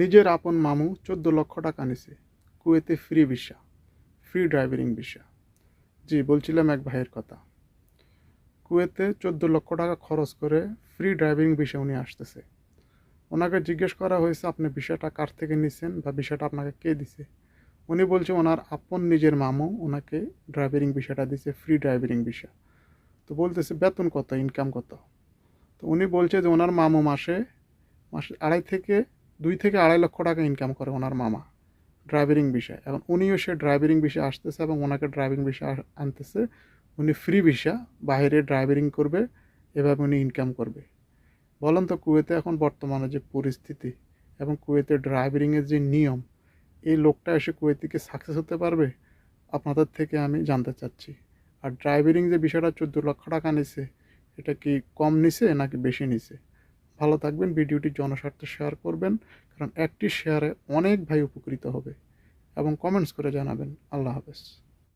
নিজের আপন মামু চোদ্দ লক্ষ টাকা নিছে। কুয়েতে free visa, free driving visa. জি, বলছিলাম এক ভাইয়ের কথা। কুয়েতে চোদ্দ লক্ষ টাকা খরচ করে ফ্রি ড্রাইভিং ভিসা উনি আসতেছে। ওনাকে জিজ্ঞেস করা হয়েছে, আপনি ভিসাটা কার থেকে নিছেন বা ভিসাটা আপনাকে কে দিছে? উনি বলছে, ওনার আপন নিজের মামু ওনাকে ড্রাইভিং ভিসাটা দিছে, ফ্রি ড্রাইভিং ভিসা। তো বলতেছে, বেতন কত, ইনকাম কত? তো উনি বলছে যে, ওনার মামু মাসে মাসে আড়াই থেকে দুই থেকে আড়াই লক্ষ টাকা ইনকাম করে ওনার মামা ড্রাইভিং বিষয় এখন উনিও সে ড্রাইভিং বিষয় আসতেছে এবং ওনাকে ড্রাইভিং বিষয় আনতেছে। উনি ফ্রি ভিসা বাইরে ড্রাইভিং করবে, এভাবে উনি ইনকাম করবে। বলেন তো কুয়েতে এখন বর্তমানে যে পরিস্থিতি এবং কুয়েতে ড্রাইভিংয়ের যে নিয়ম, এই লোকটা এসে কুয়েত থেকে সাকসেস হতে পারবে? আপনাদের থেকে আমি জানতে চাচ্ছি। আর ড্রাইভিং যে বিষয়টা চোদ্দ লক্ষ টাকা নিছে, এটা কি কম নিছে নাকি বেশি নিছে? ভালো থাকবেন, ভিডিওটি জনস্বার্থে শেয়ার করবেন, কারণ একটি শেয়ারে অনেক ভাই উপকৃত হবে। এবং কমেন্টস করে জানাবেন। আল্লাহ হাফেজ।